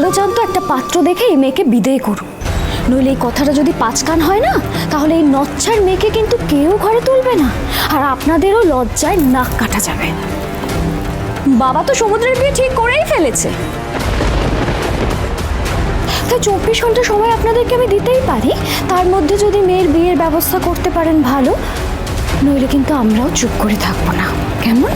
ভালো তো একটা পাত্র দেখে এই মেয়েকে বিদেয় করুন। নইলে এই কথাটা যদি পাঁচকান হয় না, তাহলে এই নচ্ছার মেয়েকে কিন্তু কেউ ঘরে তুলবে না। আর আপনাদেরও লজ্জায় নাক কাটা যাবে। বাবা তো সমুদ্রের বিয়ে ঠিক করেই ফেলেছে। তাই চব্বিশ ঘণ্টা সময় আপনাদেরকে আমি দিতেই পারি। তার মধ্যে যদি মেয়ের বিয়ের ব্যবস্থা করতে পারেন ভালো, নইলে কিন্তু আমরাও চুপ করে থাকব না। কেমন?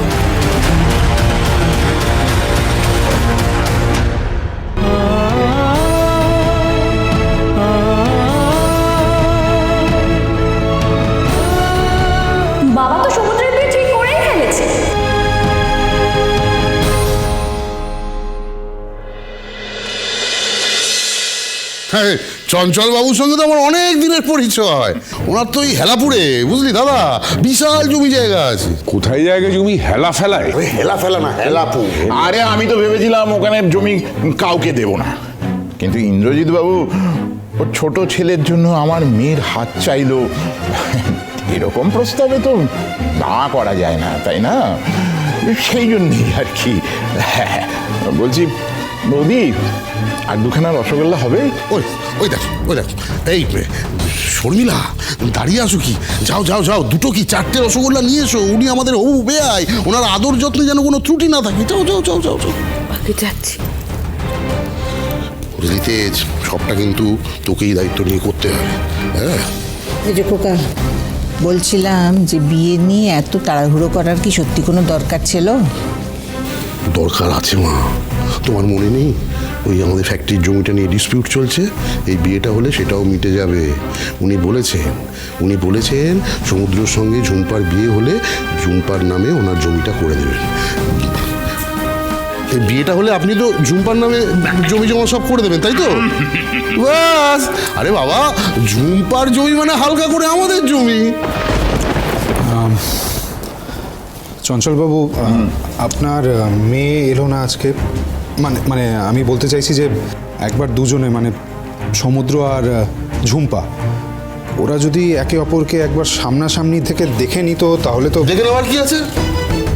হ্যাঁ চঞ্চল বাবুর সঙ্গে তো আমার অনেক দিনের পরিচয়। ওনার তো এই হেলাপুরে বুঝলি দাদা? বিশাল জমি জায়গা আছে। কোথায় জায়গা জমি? হেলা ফেলায়? ওই হেলা ফেলা না হেলাপু। আরে আমি তো ভেবেছিলাম ওখানে জমি কাউকে দেব না। কিন্তু ইন্দ্রজিৎ বাবু ওর ছোট ছেলের জন্য আমার মেয়ের হাত চাইলো। এরকম প্রস্তাবে তো না করা যায় না তাই না? সেই জন্যই আর কি। বলছি বৌদি আর দুখানা রসগোল্লা হবে? ওই ওই দেখ ওই দেখ। এই শর্মিলা দাঁড়িয়ে আসো কি? যাও যাও যাও দুটো কি চারটে রসগোল্লা নিয়ে এসো। উনি আমাদের হবু বেয়াই ওনার আদর যত্নে যেন কোনো ত্রুটি না থাকে। যাও যাও যাও যাও যাও। আমি যাচ্ছি। বুঝলি সবটা কিন্তু তোকেই দায়িত্ব নিয়ে করতে হবে। হ্যাঁ? এই যে খোকা বলছিলাম যে বিয়ে নিয়ে এত তাড়াহুড়ো করার কি সত্যি কোনো দরকার ছিল? দরকার আছে মা। তোমার মনে নেই? ওই আমাদের ফ্যাক্টরির জমিটা নিয়ে ডিসপিউট চলছে এই বিয়েটা হলে সেটাও মিটে যাবে। উনি বলেছেন উনি বলেছেন সমুদ্রের সঙ্গে ঝুম্পার বিয়ে হলে ঝুম্পার নামে ওনার জমিটা করে দেবেন। এই বিয়েটা হলে আপনি তো ঝুম্পার নামে জমি জমা সব করে দেবেন তাই তো? বাস আরে বাবা ঝুম্পার জমি মানে হালকা করে আমাদের জমি। চঞ্চলবাবু আপনার মেয়ে এলো না আজকে? মানে মানে আমি বলতে চাইছি যে একবার দুজনে মানে সমুদ্র আর ঝুম্পা, ওরা যদি একে অপরকে একবার সামনাসামনি থেকে দেখে নিত, তাহলে তো দেখে নেওয়ার কি আছে?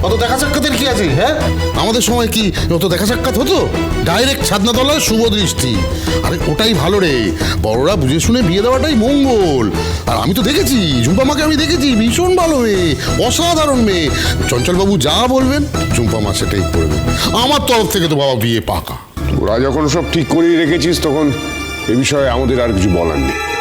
অত দেখা সাক্ষাতের কি আছে হ্যাঁ? আমাদের সময় কি অত দেখা সাক্ষাৎ হতো? ডাইরেক্ট ছাদনাতলায় শুভ দৃষ্টি। আরে, ওটাই ভালো রে। বড়রা বুঝে শুনে বিয়ে দেওয়াটাই মঙ্গল। আর আমি তো দেখেছি ঝুম্পা মাকে আমি দেখেছি, ভীষণ ভালো মেয়ে, অসাধারণ মেয়ে। চঞ্চলবাবু যা বলবেন ঝুম্পা মা সেটাই করবেন। আমার তরফ থেকে তো বাবা বিয়ে পাকা। ওরা যখন সব ঠিক করেই রেখেছিস, তখন এ বিষয়ে আমাদের আর কিছু বলার নেই।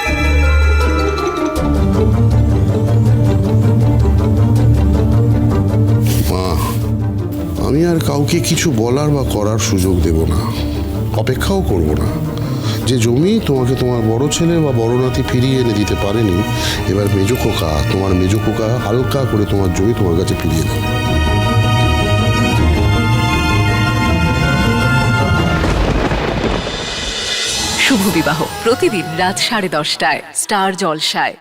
আমি আর কাউকে কিছু বলার বা করার সুযোগ দেব না। অপেক্ষাও করব না। যে জমি তোমাকে তোমার বড় ছেলে বা বড় নাতি ফিরিয়ে এনে দিতে পারেনি, এবার মেজো খোকা, তোমার মেজো খোকা হালকা করে তোমার জমি তোমার কাছে ফিরিয়ে দেবে শুভ বিবাহ। প্রতিদিন রাত সাড়ে দশটায়, স্টার জলসায়।